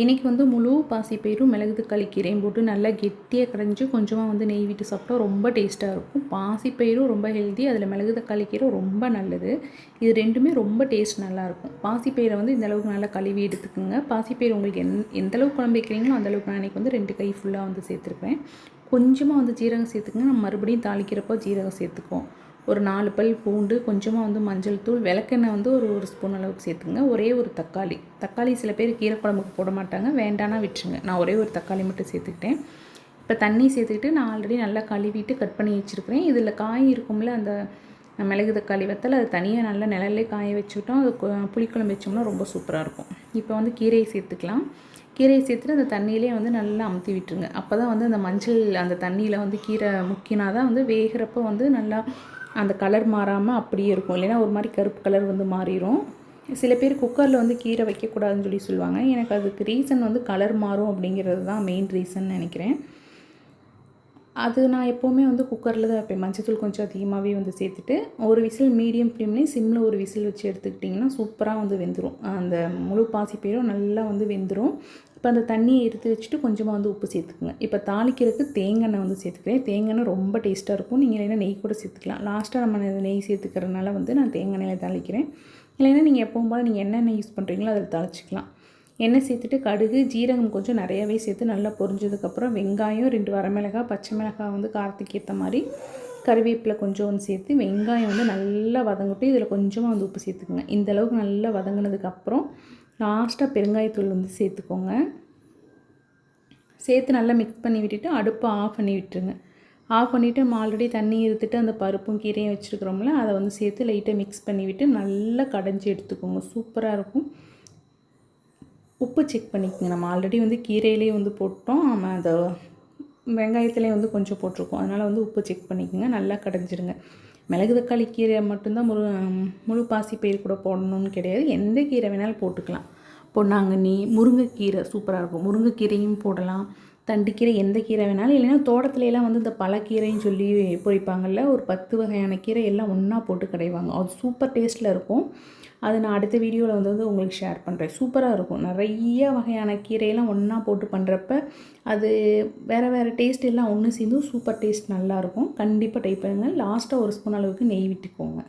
இன்றைக்கி வந்து முழு பாசிப்பயிரும் மிளகு தக்காளி கீரையும் போட்டு நல்லா கெட்டியாக கடைஞ்சி கொஞ்சமாக வந்து நெய் விட்டு சாப்பிட்டா ரொம்ப டேஸ்ட்டாக இருக்கும். பாசிப்பயிரும் ரொம்ப ஹெல்தி அதில் மிளகு தக்காளி கீரை ரொம்ப நல்லது. இது ரெண்டுமே ரொம்ப டேஸ்ட் நல்லாயிருக்கும் பாசிப்பயிரை வந்து இந்த அளவுக்கு நல்லா கழுவி எடுத்துக்கோங்க. பாசிப்பயிர் உங்களுக்கு எந் எந்த அளவுக்கு குழம்பு வைக்கிறீங்களோ அந்த அளவுக்கு நான் இன்றைக்கி வந்து ரெண்டு கை ஃபுல்லாக வந்து சேர்த்துருப்பேன். கொஞ்சமாக வந்து ஜீரகம் சேர்த்துக்கங்க. நம்ம மறுபடியும் தாளிக்கிறப்போ ஜீரகம் சேர்த்துக்குவோம். ஒரு நாலு பல் பூண்டு கொஞ்சமாக வந்து மஞ்சள் தூள் விளக்கெண்ணெய் வந்து ஒரு ஒரு ஸ்பூன் அளவுக்கு சேர்த்துங்க. ஒரே ஒரு தக்காளி. தக்காளி சில பேர் கீரை குழம்புக்கு போட மாட்டாங்க. வேண்டானா விட்டுருங்க. நான் ஒரே ஒரு தக்காளி மட்டும் சேர்த்துக்கிட்டேன். இப்போ தண்ணி சேர்த்துக்கிட்டு நான் ஆல்ரெடி நல்லா கழுவிட்டு கட் பண்ணி வச்சுருக்கிறேன். இதில் காய் இருக்கும்ல அந்த மிளகு தக்காளி வத்தல் அது தனியாக நல்லா நிழல்லே காய வச்சுக்கிட்டோம் அது புளிக்குழம்பு வச்சோம்னா ரொம்ப சூப்பராக இருக்கும். இப்போ வந்து கீரையை சேர்த்துக்கலாம். கீரையை சேர்த்துட்டு அந்த தண்ணியிலே வந்து நல்லா அமுத்தி விட்டுருங்க. அப்போ தான் வந்து அந்த மஞ்சள் அந்த தண்ணியில் வந்து கீரை முக்கினா தான் வந்து வேகிறப்போ வந்து நல்லா அந்த கலர் மாறாமல் அப்படியே இருக்கும். இல்லைன்னா ஒரு மாதிரி கருப்பு கலர் வந்து மாறிடும் சில பேர் குக்கரில் வந்து கீரை வைக்கக்கூடாதுன்னு சொல்லி சொல்லுவாங்க. எனக்கு அதுக்கு ரீசன் வந்து கலர் மாறும் அப்படிங்கிறது தான் மெயின் ரீசன் நினைக்கிறேன். அது நான் எப்போவுமே வந்து குக்கரில் தான் வைப்பேன். மஞ்சத்தூள் கொஞ்சம் அதிகமாகவே வந்து சேர்த்துட்டு ஒரு விசில் மீடியம் ஃப்ளேம்லேயும் சிம்மில் ஒரு விசில் வச்சு எடுத்துக்கிட்டிங்கன்னா சூப்பராக வந்து வெந்துடும் அந்த முழு பாசி பயிரும் நல்லா வந்து வெந்துடும் இப்போ அந்த தண்ணியை எடுத்து வச்சுட்டு கொஞ்சமாக வந்து உப்பு சேர்த்துக்குங்க. இப்போ தாளிக்கிறதுக்கு தேங்காய் வந்து சேர்த்துக்கிறேன். தேங்காய் ரொம்ப டேஸ்ட்டாக இருக்கும். நீங்கள் இல்லைன்னா நெய் கூட சேர்த்துக்கலாம். லாஸ்ட்டாக நம்ம நெய் சேர்த்துக்கிறதுனால வந்து நான் தேங்காய் எண்ணெயில் தாளிக்கிறேன். இல்லைன்னா நீங்கள் எப்பவும் போல் நீங்கள் என்னென்ன யூஸ் பண்ணுறீங்களோ அதில் தாளிச்சிக்கலாம். எண்ணெய் சேர்த்துட்டு கடுகு ஜீரகம் கொஞ்சம் நிறையவே சேர்த்து நல்லா பொரிஞ்சதுக்கப்புறம் வெங்காயம் ரெண்டு வரமிளகாய் பச்சை மிளகாய் வந்து காரத்துக்கு ஏற்ற மாதிரி கருவேப்பிலை கொஞ்சம் சேர்த்து வெங்காயம் வந்து நல்லா வதங்கிட்டு இதில் கொஞ்சமாக வந்து உப்பு சேர்த்துக்குங்க. இந்த அளவுக்கு நல்லா வதங்கினதுக்கப்புறம் லாஸ்ட்டாக பெருங்காயத்தூள் வந்து சேர்த்துக்கோங்க. சேர்த்து நல்லா மிக்ஸ் பண்ணி விட்டுட்டு அடுப்பை ஆஃப் பண்ணி விட்டுருங்க. ஆஃப் பண்ணிவிட்டு நம்ம ஆல்ரெடி தண்ணி இருத்துட்டு அந்த பருப்பும் கீரையும் வச்சுருக்குறோம்ல அதை வந்து சேர்த்து லைட்டாக மிக்ஸ் பண்ணி விட்டு நல்லா கடைஞ்சி எடுத்துக்கோங்க. சூப்பராக இருக்கும். உப்பு செக் பண்ணிக்கோங்க. நம்ம ஆல்ரெடி வந்து கீரையிலே வந்து போட்டோம். நம்ம அந்த வெங்காயத்துலேயே வந்து கொஞ்சம் போட்டிருக்கோம். அதனால் வந்து உப்பு செக் பண்ணிக்கோங்க. நல்லா கடைஞ்சிருங்க. மிளகு தக்காளி கீரை மட்டும்தான் முழு முழு பாசி பயிர் கூட போடணும்னு கிடையாது. எந்த கீரை வேணாலும் போட்டுக்கலாம். பொன்னாங்கண்ணி முருங்கைக்கீரை சூப்பராக இருக்கும். முருங்கைக்கீரையும் போடலாம். தண்டுக்கீரை எந்த கீரை வேணாலும் இல்லைன்னா தோட்டத்துலலாம் வந்து இந்த பழக்கீரைன்னு சொல்லி பொறிப்பாங்கள்ல ஒரு பத்து வகையான கீரை எல்லாம் ஒன்றா போட்டு கிடைவாங்க. அது சூப்பர் டேஸ்ட்டில் இருக்கும். அது நான் அடுத்த வீடியோவில் வந்து வந்து உங்களுக்கு ஷேர் பண்ணுறேன் சூப்பராக இருக்கும். நிறைய வகையான கீரையெல்லாம் ஒன்றா போட்டு பண்ணுறப்ப அது வேறு வேறு டேஸ்ட் எல்லாம் ஒன்று சேர்ந்து சூப்பர் டேஸ்ட் நல்லாயிருக்கும் கண்டிப்பாக ட்ரை பண்ணுங்கள் லாஸ்ட்டாக ஒரு ஸ்பூன் அளவுக்கு நெய் விட்டுக்கோங்க.